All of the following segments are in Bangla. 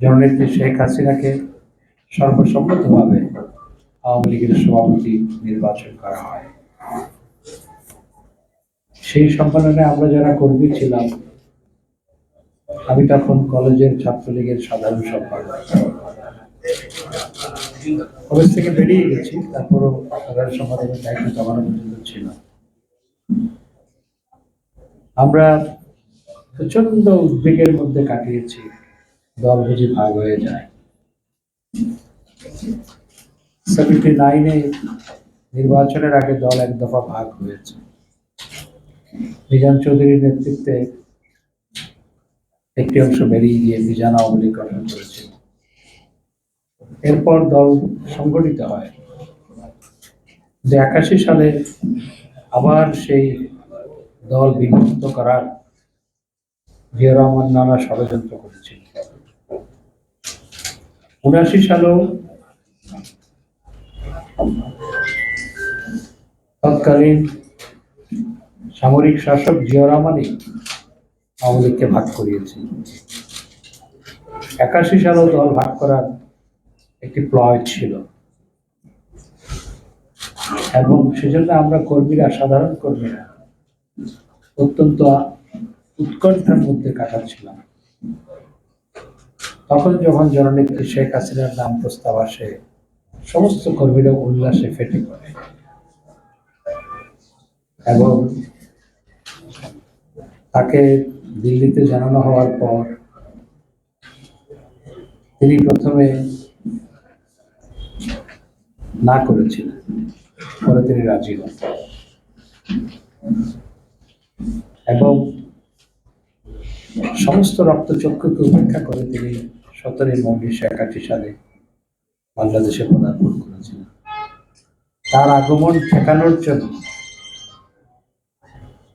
জননেত্রী শেখ হাসিনাকে সর্বসম্মতভাবে আওয়ামী লীগের সভাপতি নির্বাচন করা হয়। সেই সম্মেলনে আমরা যারা কর্মী ছিলাম, আমি তখন কলেজের ছাত্রলীগের সাধারণ সম্পাদক। কলেজ থেকে বেরিয়ে গেছি, তারপরও সাধারণ সম্পাদকের দায়িত্ব পর্যন্ত ছিল আমরা প্রচণ্ড উদ্বেগের মধ্যে কাটিয়েছি। দল বুঝি ভাগ হয়ে যায়। সেভেন্টি নাইনে নির্বাচনের আগে দল এক দফা ভাগ হয়েছে। মিজান চৌধুরীর নেতৃত্বে একটি অংশ বেরিয়ে গিয়ে মিজান আওয়ামী লীগ গঠন করেছিল। এরপর দল সংগঠিত হয়। যে একাশি সালে আবার সেই দল বিভক্ত করার জিয়া রহমান নানা ষড়যন্ত্র করেছিল। উনাশি সালেও তৎকালীন সামরিক শাসক জিয়া আওয়ামী ভাগ করিয়েছে। একাশি সালেও দল ভাগ করার একটি প্লয় ছিল। এবং সেজন্য আমরা কর্মীরা, সাধারণ কর্মীরা অত্যন্ত উৎকণ্ঠার মধ্যে কাটাচ্ছিলাম। তখন যখন জননেত্রী শেখ হাসিনার নাম প্রস্তাব আসে, সমস্ত কর্মীরা উল্লাসে ফেটে পড়ে। এবং তাকে দিল্লিতে জানানো হওয়ার পর তিনি প্রথমে না করেছিলেন, পরে তিনি রাজি হন। এবং সমস্ত রক্তচক্ষুকে উপেক্ষা করে তিনি সতেরোই মে উনিশশো একাশি সালে বাংলাদেশে পদার্পণ করেছিলেন। তার আগমন ঠেকানোর জন্য,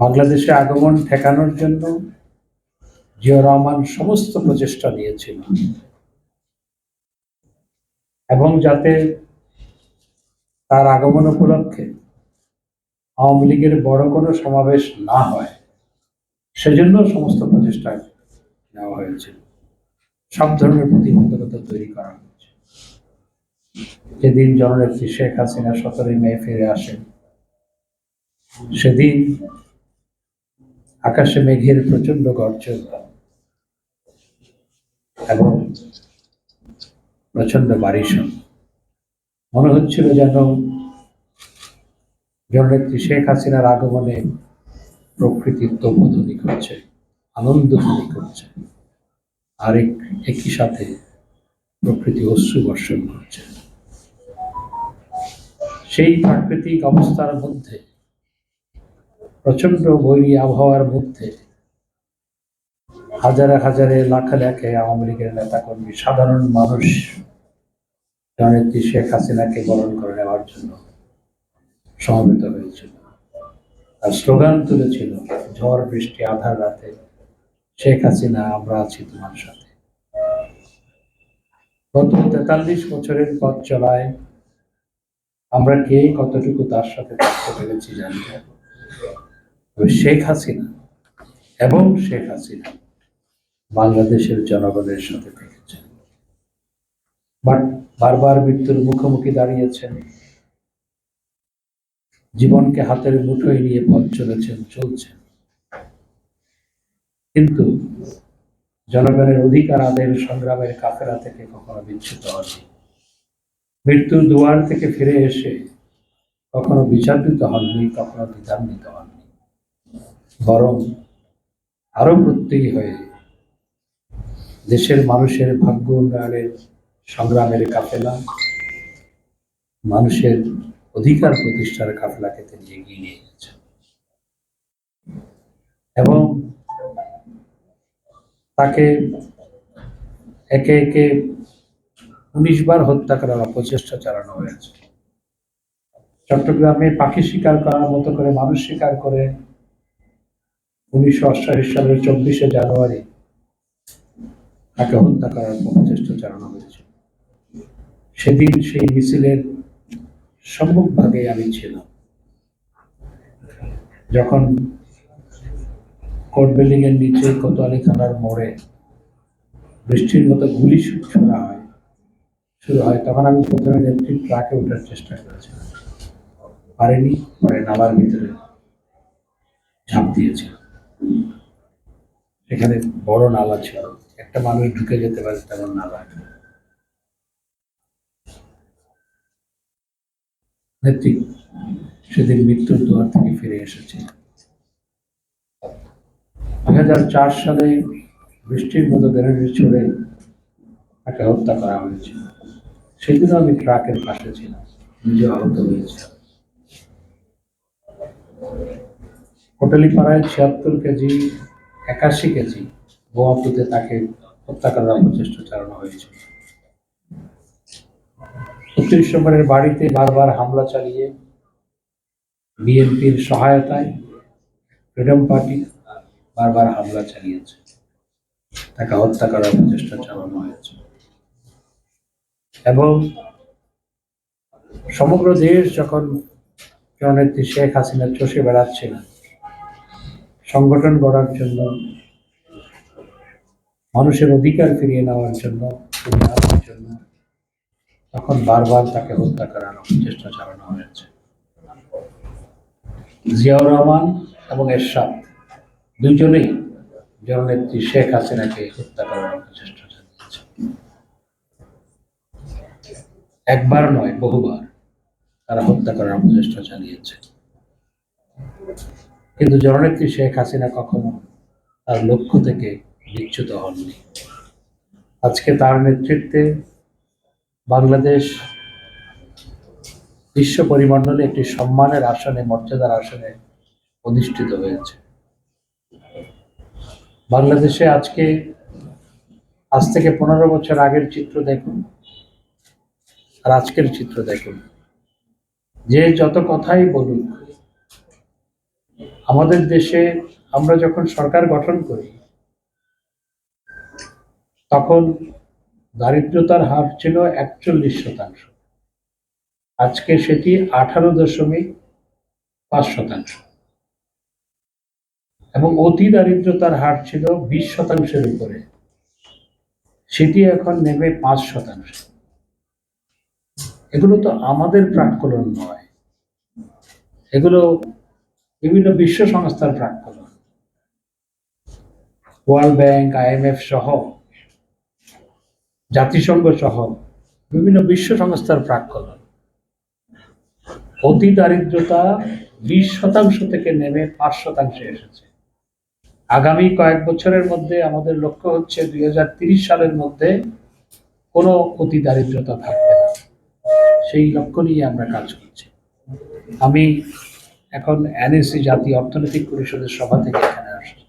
বাংলাদেশে আগমন ঠেকানোর জন্য জিয়া রহমান সমস্ত প্রচেষ্টা নিয়েছিল। এবং যাতে তার আগমন উপলক্ষে আওয়ামী লীগের বড় কোনো সমাবেশ না হয়, সেজন্য সমস্ত প্রচেষ্টা নেওয়া হয়েছে সব ধরনের প্রতিবন্ধকতা তৈরি করা হয়েছে। যেদিন জননেত্রী শেখ হাসিনা সতেরোই মে ফিরে আসেন, সেদিন আকাশে মেঘের প্রচণ্ড গর্জন এবং প্রচণ্ড বারিশ মনে হচ্ছিল যেন জননেত্রী শেখ হাসিনার আগমনে প্রকৃতির তোপধ্বনি করছে আনন্দধ্বনি করছে। আর এক- একই সাথে প্রকৃতি অশ্রু বর্ষণ করছে। সেই প্রাকৃতিক অবস্থার মধ্যে প্রচণ্ড বৈরী আবহাওয়ার মধ্যে, হাজারে হাজারে লাখে লাখে আওয়ামী লীগের নেতাকর্মী, সাধারণ মানুষ জননেত্রী শেখ হাসিনাকে বরণ করে নেওয়ার জন্য সমবেত হয়েছিল। আর স্লোগান তুলেছিল, ঝড় বৃষ্টি আধার রাতে শেখ হাসিনা, আমরা আছি তোমার সাথে। গত তেতাল্লিশ বছরের পথ চলায় আমরা কে কতটুকু তার সাথে থাকতে পেরেছি জানি শেখ হাসিনা এবং শেখ হাসিনা বাংলাদেশের জনগণের সাথে থেকেছেন। বারবার মৃত্যুর মুখোমুখি দাঁড়িয়েছেন। জীবনকে হাতের মুঠোয় নিয়ে পথ চলেছেন, চলছেন। কিন্তু জনগণের অধিকার আদায়ের সংগ্রামের কাফেরা থেকে কখনো বিচ্ছুত হননি। মৃত্যুর দুয়ার থেকে ফিরে এসে কখনো বিচারিত হননি, কখনো দ্বিধান্বিত হননি। বরং আরও প্রত্যয়ী হয়ে দেশের মানুষের ভাগ্য উন্নয়নের সংগ্রামের কাফেলা, মানুষের অধিকার প্রতিষ্ঠার কাফেলাকে তিনি এগিয়ে নিয়ে গেছেন। এবং তাকে একে একে উনিশ বার হত্যা করার অপচেষ্টা চালানো হয়েছে। চট্টগ্রামে পাখি শিকার করার মতো করে মানুষ শিকার করে উনিশশো অষ্টাশি সালের চব্বিশে জানুয়ারি তাকে হত্যা করার প্রচেষ্টা চালানো হয়েছে। সেদিন সেই মিছিলের সম্মুখভাগে আমি ছিলাম। যখন কোর্ট বিল্ডিং এর নিচে কোতোয়ালি থানার মোড়ে বৃষ্টির মতো গুলি ছোড়া হয়। শুরু হয়। তখন আমি প্রথমে নেত্রী ট্রাকে ওঠার চেষ্টা করেছিলাম। পারিনি, পরে নালার ভিতরে ঝাঁপ দিয়েছিল। এখানে বড় নালা ছিল। একটা মানুষ ঢুকে যেতে পারে তেমন নালা নেত্রী, সেদিন মৃত্যুর দুয়ার থেকে ফিরে এসেছে। চার সালে বৃষ্টির মতো গ্রেনেড ছুড়ে তাকে হত্যা করা হয়েছিল সেদিনও আমি ট্রাকের পাশে ছিলাম নিজে আহত হয়েছে হোটেলি পাড়ায় ছিয়াত্তর কেজি, একাশি কেজি বোমা তাকে হত্যা করার প্রচেষ্টা চালানো হয়েছিল উত্রিশ নম্বরের বাড়িতে বারবার হামলা চালিয়ে বিএনপির সহায়তায় ফ্রিডম পার্টি বারবার হামলা চালিয়েছে। তাকে হত্যা করার প্রচেষ্টা চালানো হয়েছে। এবং সমগ্র দেশ যখন জননেত্রী শেখ হাসিনা চষে বেড়াচ্ছিলেন সংগঠন গড়ার জন্য, মানুষের অধিকার ফিরিয়ে নেওয়ার জন্য জন্য তখন বারবার তাকে হত্যা করার চেষ্টা চালানো হয়েছে। জিয়াউর রহমান এবং এরশাদ দুইজনেই জননেত্রী শেখ হাসিনাকে হত্যা করার চেষ্টা চালিয়েছে। একবার নয়, বহুবার তারা হত্যা করার প্রচেষ্টা চালিয়েছে। কিন্তু জননেত্রী শেখ হাসিনা কখনো তার লক্ষ্য থেকে বিচ্যুত হননি। আজকে তার নেতৃত্বে বাংলাদেশ বিশ্ব পরিমণ্ডলে একটি সম্মানের আসনে, মর্যাদার আসনে অধিষ্ঠিত হয়েছে। বাংলাদেশে আজকে, আজ থেকে পনেরো বছর আগের চিত্র দেখুন, আর আজকের চিত্র দেখুন। যে যত কথাই বলুক, আমাদের দেশে আমরা যখন সরকার গঠন করি, তখন দারিদ্রতার হার ছিল একচল্লিশ শতাংশ। আজকে সেটি আঠারো দশমিক পাঁচ শতাংশ। এবং অতি দারিদ্রতার হার ছিল বিশ শতাংশের উপরে। সেটি এখন নেমে পাঁচ শতাংশ। এগুলো তো আমাদের প্রাক্কলন নয়। এগুলো বিভিন্ন বিশ্ব সংস্থার প্রাক্কলন। ওয়ার্ল্ড ব্যাংক আইএমএফ সহ, জাতিসংঘ সহ বিভিন্ন বিশ্ব সংস্থার প্রাক্কলন। অতি দারিদ্রতা বিশ শতাংশ থেকে নেমে পাঁচ শতাংশে এসেছে। আগামী কয়েক বছরের মধ্যে আমাদের লক্ষ্য হচ্ছে দুই সালের মধ্যে কোনো অতি দারিদ্রতা থাকবে না। সেই লক্ষ্য নিয়ে আমরা কাজ করছি। আমি এখন এনএসসি জাতীয় অর্থনৈতিক পরিষদের সভা থেকে এখানে আসছি।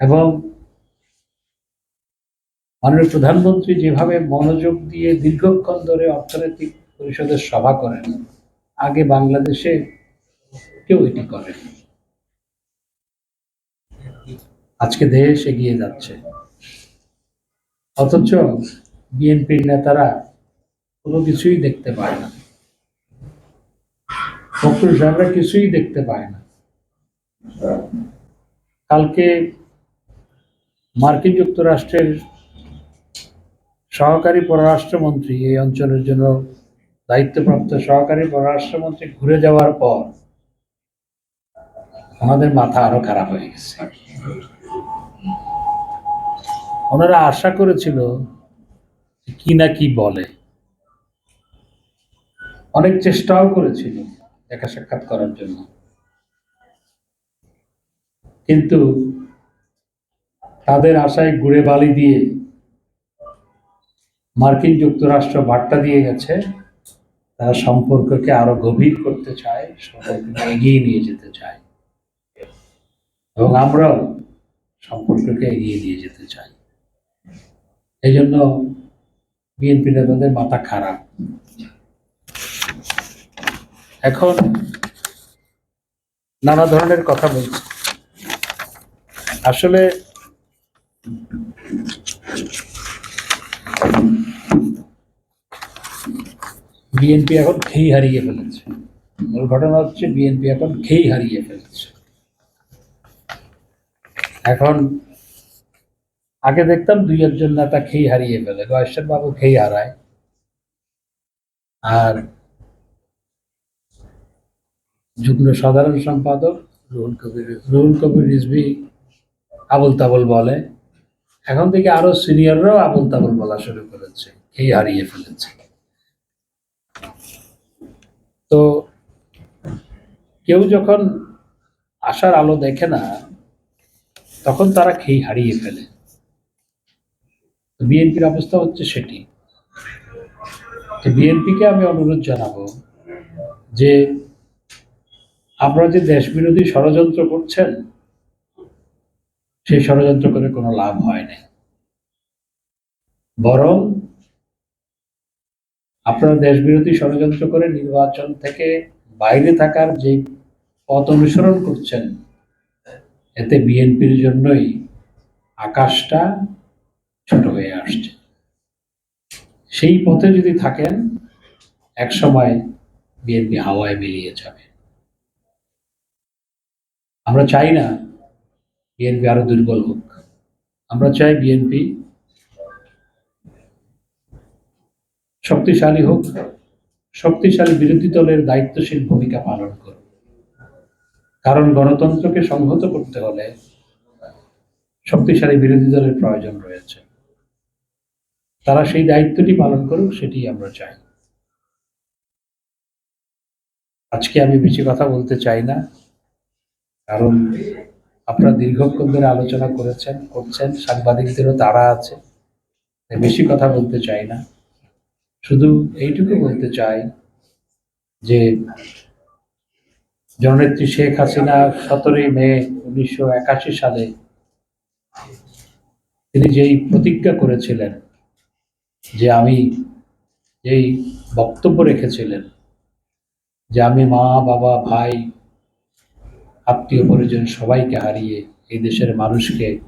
এবং মাননীয় প্রধানমন্ত্রী যেভাবে মনোযোগ দিয়ে দীর্ঘক্ষণ ধরে অর্থনৈতিক পরিষদের সভা করেন, আগে বাংলাদেশে কেউ এটি করেন। আজকে দেশ এগিয়ে যাচ্ছে। অথচ বিএনপির নেতারা কোনো কিছুই দেখতে পায় না। ফখরুল কিছুই দেখতে পায় না। কালকে মার্কিন যুক্তরাষ্ট্রের সহকারী পররাষ্ট্রমন্ত্রী, এই অঞ্চলের জন্য দায়িত্বপ্রাপ্ত সহকারী পররাষ্ট্রমন্ত্রী ঘুরে যাওয়ার পর আমাদের মাথা আরও খারাপ হয়ে গেছে। ওনারা আশা করেছিল কি না কি বলে। অনেক চেষ্টাও করেছিল দেখা সাক্ষাৎ করার জন্য। কিন্তু তাদের আশায় ঘুরে বালি দিয়ে মার্কিন যুক্তরাষ্ট্র বার্তা দিয়ে গেছে, তারা সম্পর্ককে আরও গভীর করতে চায় সম্পর্ককে এগিয়ে নিয়ে যেতে চায়। এবং আমরাও সম্পর্ককে এগিয়ে নিয়ে যেতে চাই। এই জন্য বিএনপি নেতাদের মাথা খারাপ। এখন নানা ধরনের কথা বলছে। আসলে বিএনপি এখন খেই হারিয়ে ফেলেছে। মূল ঘটনা হচ্ছে বিএনপি এখন খেই হারিয়ে ফেলেছে। এখন আগে দেখতাম দুই একজন নেতা খেই হারিয়ে ফেলে গয়েশ্বর বাবু খেই হারায়। আর যুগ্ম সাধারণ সম্পাদক রুহুল কবির রুহুল কবির রিজভি আবুল তাবুল বলে। এখন থেকে আরও সিনিয়ররাও আবুল তাবুল বলা শুরু করেছে খেই হারিয়ে ফেলেছে। তো কেউ যখন আশার আলো দেখে না তখন তারা খেই হারিয়ে ফেলে। বিএনপির অবস্থা হচ্ছে সেটি। তো বিএনপিকে আমি অনুরোধ জানাব যে আপনারা যে দেশ বিরোধী ষড়যন্ত্র করছেন, সেই ষড়যন্ত্র করে কোনো লাভ হয় না বরং আপনারা দেশ বিরোধী ষড়যন্ত্র করে নির্বাচন থেকে বাইরে থাকার যে পথ অনুসরণ করছেন, এতে বিএনপির জন্যই আকাশটা ছোট হয়ে আসছে। সেই পথে যদি থাকেন, এক সময় বিএনপি হাওয়ায় মিলিয়ে যাবে। আমরা চাই না বিএনপি আরও দুর্বল হোক। আমরা চাই বিএনপি শক্তিশালী হোক, শক্তিশালী বিরোধী দলের দায়িত্বশীল ভূমিকা পালন করুক। কারণ গণতন্ত্রকে সংহত করতে হলে শক্তিশালী বিরোধী দলের প্রয়োজন রয়েছে। তারা সেই দায়িত্বটি পালন করুক, সেটি আমরা চাই। আজকে আমি বেশি কথা বলতে চাই না, কারণ আপনারা দীর্ঘক্ষণ ধরে আলোচনা করেছেন, করছেন, সাংবাদিকদেরও তারা আছে বেশি কথা বলতে চাই না। শুধু এইটুকু বলতে চাই যে, জননেত্রী শেখ হাসিনা সতেরোই মে উনিশশো একাশি সালে তিনি যেই প্রতিজ্ঞা করেছিলেন যে আমি যেই বক্তব্য রেখেছিলেন যে আমি মা, বাবা, ভাই, আত্মীয় পরিজন সবাইকে হারিয়ে এই দেশের মানুষকে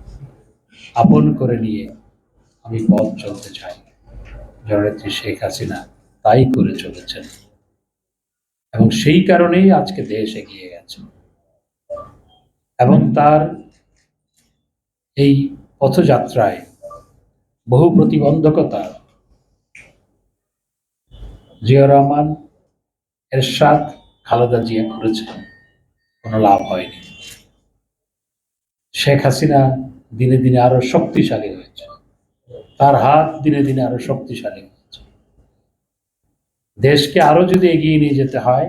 আপন করে নিয়ে আমি পথ চলতে চাই। জননেত্রী শেখ হাসিনা তাই করে চলেছেন। এবং সেই কারণেই আজকে দেশ এগিয়ে গেছে। এবং তার এই পথযাত্রায় বহু প্রতিবন্ধকতা জিয়া রহমান, এরশাদ, খালেদা জিয়া করেছেন। কোনো লাভ হয়নি। শেখ হাসিনা দিনে দিনে আরও শক্তিশালী হয়েছে। তার হাত দিনে দিনে আরও শক্তিশালী হয়েছে। দেশকে আরও যদি এগিয়ে নিয়ে যেতে হয়,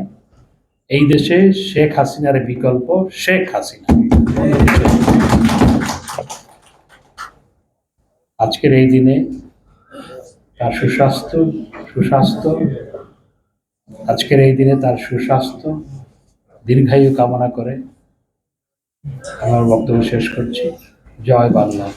এই দেশে শেখ হাসিনার বিকল্প শেখ হাসিনা। আজকের এই দিনে তার সুস্বাস্থ্য সুস্বাস্থ্য আজকের এই দিনে তার সুস্বাস্থ্য দীর্ঘায়ু কামনা করে আমার বক্তব্য শেষ করছি। জয় বাংলা।